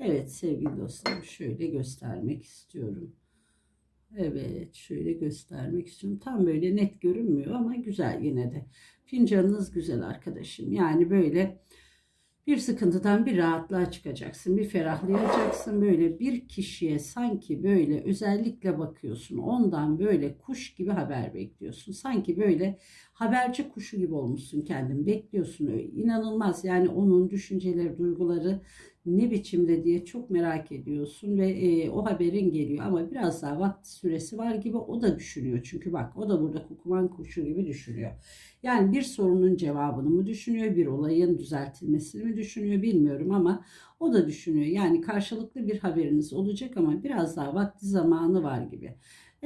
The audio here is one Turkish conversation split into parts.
Evet sevgili dostlarım şöyle göstermek istiyorum. Evet şöyle göstermek istiyorum. Tam böyle net görünmüyor ama güzel yine de. Fincanınız güzel arkadaşım. Yani böyle bir sıkıntıdan bir rahatlığa çıkacaksın. Bir ferahlayacaksın. Böyle bir kişiye sanki böyle özellikle bakıyorsun. Ondan böyle kuş gibi haber bekliyorsun. Sanki böyle haberci kuşu gibi olmuşsun kendin. Bekliyorsun. İnanılmaz yani onun düşünceleri, duyguları ne biçimde diye çok merak ediyorsun ve e, o haberin geliyor ama biraz daha vakti süresi var gibi o da düşünüyor. Çünkü bak o da burada kukuman kuşu gibi düşünüyor. Yani bir sorunun cevabını mı düşünüyor, bir olayın düzeltilmesini mi düşünüyor bilmiyorum ama o da düşünüyor. Yani karşılıklı bir haberiniz olacak ama biraz daha vakti zamanı var gibi.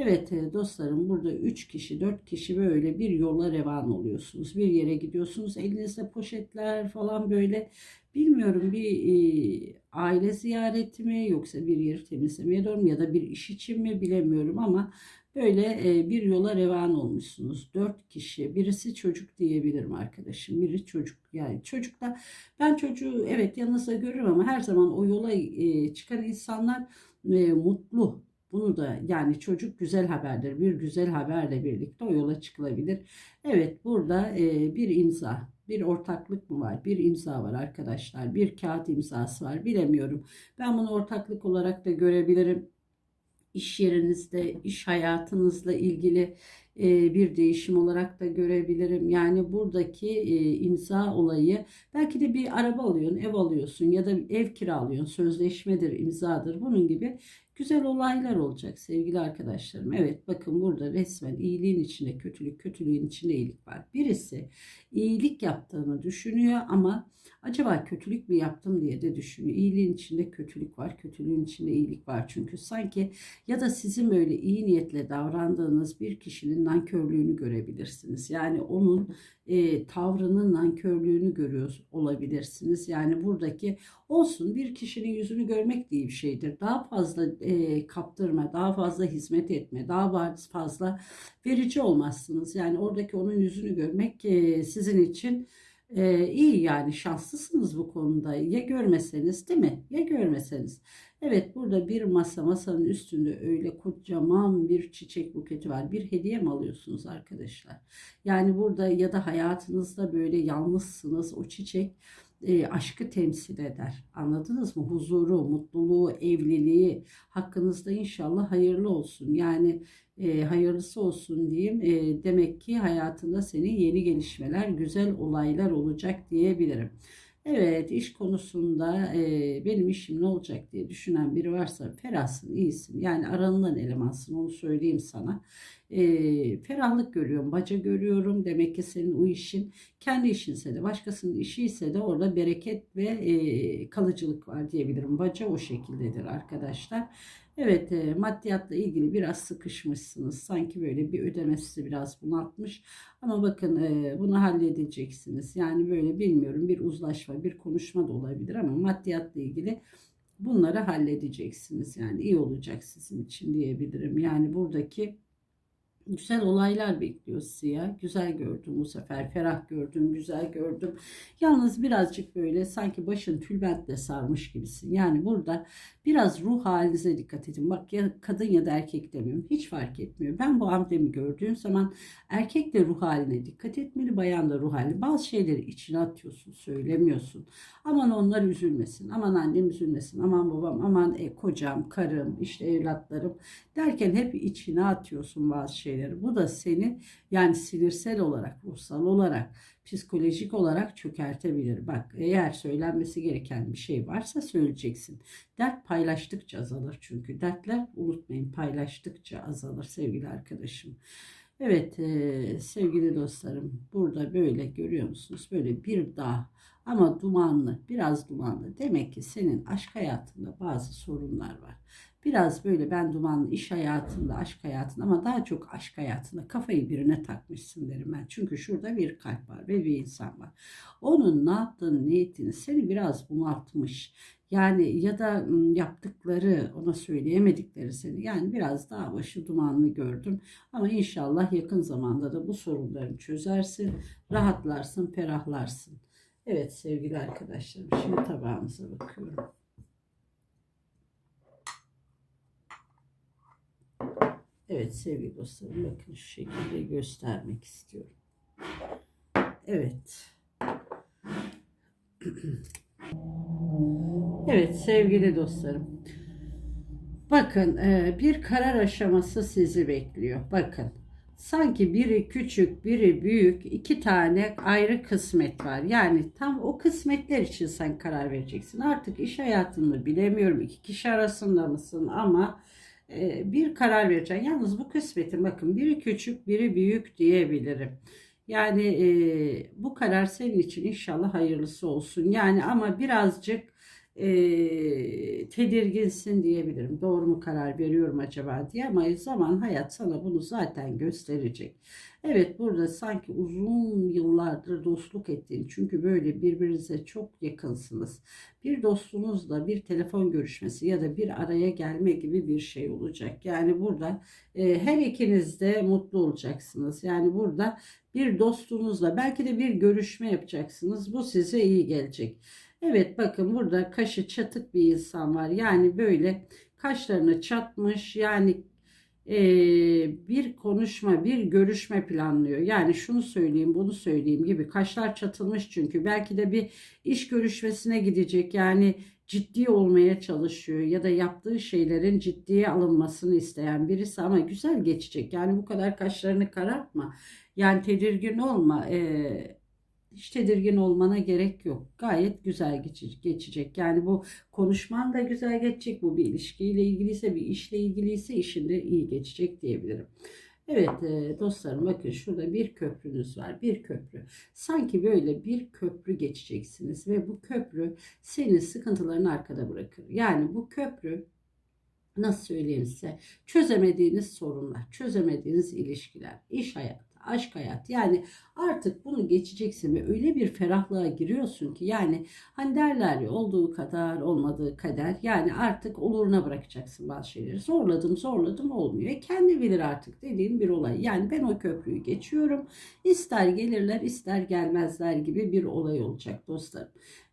Evet e, dostlarım burada 3 kişi 4 kişi böyle bir yola revan oluyorsunuz. Bir yere gidiyorsunuz elinizde poşetler falan böyle bilmiyorum bir e, aile ziyareti mi yoksa bir yeri temizlemeye doğru mu ya da bir iş için mi bilemiyorum ama böyle e, bir yola revan olmuşsunuz. 4 kişi birisi çocuk diyebilirim arkadaşım biri çocuk yani çocukta ben çocuğu evet yanınızda görürüm ama her zaman o yola e, çıkan insanlar e, mutlu bunu da yani çocuk güzel haberdir. Bir güzel haberle birlikte o yola çıkılabilir. Evet burada e, bir imza, bir ortaklık mı var? Bir imza var arkadaşlar. Bir kağıt imzası var. Bilemiyorum. Ben bunu ortaklık olarak da görebilirim. İş yerinizde, iş hayatınızla ilgili bir değişim olarak da görebilirim. Yani buradaki imza olayı belki de bir araba alıyorsun, ev alıyorsun ya da ev kiralıyorsun, sözleşmedir, imzadır. Bunun gibi güzel olaylar olacak sevgili arkadaşlarım. Evet bakın burada resmen iyiliğin içinde kötülük, kötülüğün içinde iyilik var. Birisi iyilik yaptığını düşünüyor ama acaba kötülük mü yaptım diye de düşünüyor. İyiliğin içinde kötülük var, kötülüğün içinde iyilik var. Çünkü sanki ya da sizin böyle iyi niyetle davrandığınız bir kişinin nankörlüğünü görebilirsiniz. Yani onun e, tavrının nankörlüğünü görüyor olabilirsiniz. Yani buradaki olsun bir kişinin yüzünü görmek diye bir şeydir. Daha fazla e, kaptırma, daha fazla hizmet etme, daha fazla verici olmazsınız. Yani oradaki onun yüzünü görmek e, sizin için e, iyi yani şanslısınız bu konuda. Ya görmeseniz değil mi? Ya görmeseniz. Evet burada bir masa masanın üstünde öyle kocaman bir çiçek buketi var. Bir hediye mi alıyorsunuz arkadaşlar? Yani burada ya da hayatınızda böyle yalnızsınız o çiçek e, aşkı temsil eder. Anladınız mı? Huzuru, mutluluğu, evliliği hakkınızda inşallah hayırlı olsun. Yani e, hayırlısı olsun diyeyim. E, demek ki hayatında senin yeni gelişmeler, güzel olaylar olacak diyebilirim. Evet iş konusunda e, benim işim ne olacak diye düşünen biri varsa ferahsın, iyisin. Yani aranılan elemansın onu söyleyeyim sana. E, ferahlık görüyorum, baca görüyorum. Demek ki senin o işin kendi işinse de başkasının işi ise de orada bereket ve e, kalıcılık var diyebilirim. Baca o şekildedir arkadaşlar. Evet e, maddiyatla ilgili biraz sıkışmışsınız. Sanki böyle bir ödemesi biraz bunaltmış. Ama bakın e, bunu halledeceksiniz. Yani böyle bilmiyorum bir uzlaşma bir konuşma da olabilir ama maddiyatla ilgili bunları halledeceksiniz. Yani iyi olacak sizin için diyebilirim. Yani buradaki güzel olaylar bekliyor sizi ya. Güzel gördüm bu sefer. Ferah gördüm, güzel gördüm. Yalnız birazcık böyle sanki başın tülbentle sarmış gibisin. Yani burada biraz ruh halinize dikkat edin. Bak ya kadın ya da erkek demiyorum. Hiç fark etmiyor. Ben bu amblemi gördüğüm zaman erkek de ruh haline dikkat etmeli. Bayan da ruh haline. Bazı şeyleri içine atıyorsun, söylemiyorsun. Aman onlar üzülmesin. Aman annem üzülmesin. Aman babam, aman e, kocam, karım, işte evlatlarım derken hep içine atıyorsun bazı şeyleri şeyleri. Bu da seni yani sinirsel olarak, ruhsal olarak, psikolojik olarak çökertebilir. Bak eğer söylenmesi gereken bir şey varsa söyleyeceksin. Dert paylaştıkça azalır çünkü. Dertler unutmayın paylaştıkça azalır sevgili arkadaşım. Evet e, sevgili dostlarım burada böyle görüyor musunuz? Böyle bir dağ Ama dumanlı, biraz dumanlı. Demek ki senin aşk hayatında bazı sorunlar var. Biraz böyle ben dumanlı iş hayatında, aşk hayatında ama daha çok aşk hayatında kafayı birine takmışsın derim ben. Çünkü şurada bir kalp var ve bir insan var. Onun ne yaptığını, ne ettiğini seni biraz bunaltmış. Yani ya da yaptıkları ona söyleyemedikleri seni yani biraz daha başı dumanlı gördüm. Ama inşallah yakın zamanda da bu sorunlarını çözersin, rahatlarsın, ferahlarsın. Evet sevgili arkadaşlarım şimdi tabağımıza bakıyorum. Evet sevgili dostlarım bakın şu şekilde göstermek istiyorum. Evet. Evet sevgili dostlarım. Bakın e, bir karar aşaması sizi bekliyor. Bakın sanki biri küçük biri büyük iki tane ayrı kısmet var. Yani tam o kısmetler için sen karar vereceksin. Artık iş hayatını bilemiyorum iki kişi arasında mısın ama bir karar vereceksin. Yalnız bu kısmetin bakın biri küçük biri büyük diyebilirim. Yani e, bu karar senin için inşallah hayırlısı olsun. Yani ama birazcık e, tedirginsin diyebilirim. Doğru mu karar veriyorum acaba diye ama zaman hayat sana bunu zaten gösterecek. Evet burada sanki uzun yıllardır dostluk ettiğin çünkü böyle birbirinize çok yakınsınız. Bir dostunuzla bir telefon görüşmesi ya da bir araya gelme gibi bir şey olacak. Yani burada e, her ikiniz de mutlu olacaksınız. Yani burada bir dostunuzla belki de bir görüşme yapacaksınız. Bu size iyi gelecek. Evet bakın burada kaşı çatık bir insan var. Yani böyle kaşlarını çatmış yani bir konuşma bir görüşme planlıyor. Yani şunu söyleyeyim bunu söyleyeyim gibi kaşlar çatılmış çünkü belki de bir iş görüşmesine gidecek. Yani ciddi olmaya çalışıyor ya da yaptığı şeylerin ciddiye alınmasını isteyen birisi ama güzel geçecek. Yani bu kadar kaşlarını karartma. Yani tedirgin olma. E, hiç tedirgin olmana gerek yok. Gayet güzel geçecek. Yani bu konuşman da güzel geçecek. Bu bir ilişkiyle ilgiliyse, bir işle ilgiliyse işinde iyi geçecek diyebilirim. Evet e, dostlarım bakın şurada bir köprünüz var. Bir köprü. Sanki böyle bir köprü geçeceksiniz ve bu köprü senin sıkıntılarını arkada bırakır. Yani bu köprü nasıl söyleyeyim size çözemediğiniz sorunlar, çözemediğiniz ilişkiler, iş hayatı aşk hayat. Yani artık bunu geçeceksin ve öyle bir ferahlığa giriyorsun ki yani hani derler ya olduğu kadar olmadığı kader yani artık oluruna bırakacaksın bazı şeyleri. Zorladım zorladım olmuyor. E kendi bilir artık dediğim bir olay. Yani ben o köprüyü geçiyorum. İster gelirler ister gelmezler gibi bir olay olacak dostlarım.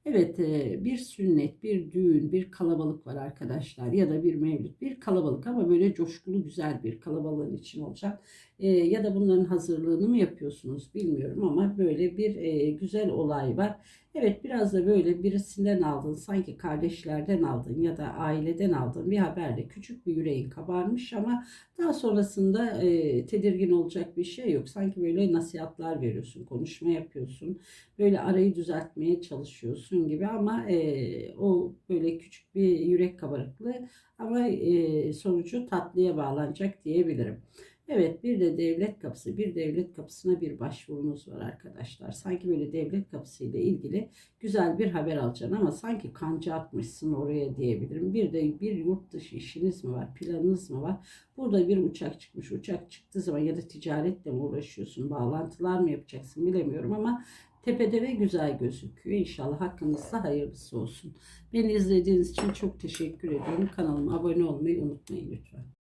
Evet bir sünnet, bir düğün, bir kalabalık var arkadaşlar ya da bir mevlüt, bir kalabalık ama böyle coşkulu güzel bir kalabalığın için olacak. Ya da bunların hazırlığını mı yapıyorsunuz bilmiyorum ama böyle bir güzel olay var. Evet biraz da böyle birisinden aldın sanki kardeşlerden aldın ya da aileden aldın bir haberle küçük bir yüreğin kabarmış ama daha sonrasında e, tedirgin olacak bir şey yok. Sanki böyle nasihatler veriyorsun, konuşma yapıyorsun, böyle arayı düzeltmeye çalışıyorsun gibi ama e, o böyle küçük bir yürek kabarıklığı ama e, sonucu tatlıya bağlanacak diyebilirim. Evet bir de devlet kapısı. Bir devlet kapısına bir başvurunuz var arkadaşlar. Sanki böyle devlet kapısı ile ilgili güzel bir haber alacaksın ama sanki kanca atmışsın oraya diyebilirim. Bir de bir yurt dışı işiniz mi var? Planınız mı var? Burada bir uçak çıkmış. Uçak çıktığı zaman ya da ticaretle mi uğraşıyorsun? Bağlantılar mı yapacaksın bilemiyorum ama tepede ve güzel gözüküyor. İnşallah hakkınızda hayırlısı olsun. Beni izlediğiniz için çok teşekkür ediyorum. Kanalıma abone olmayı unutmayın lütfen.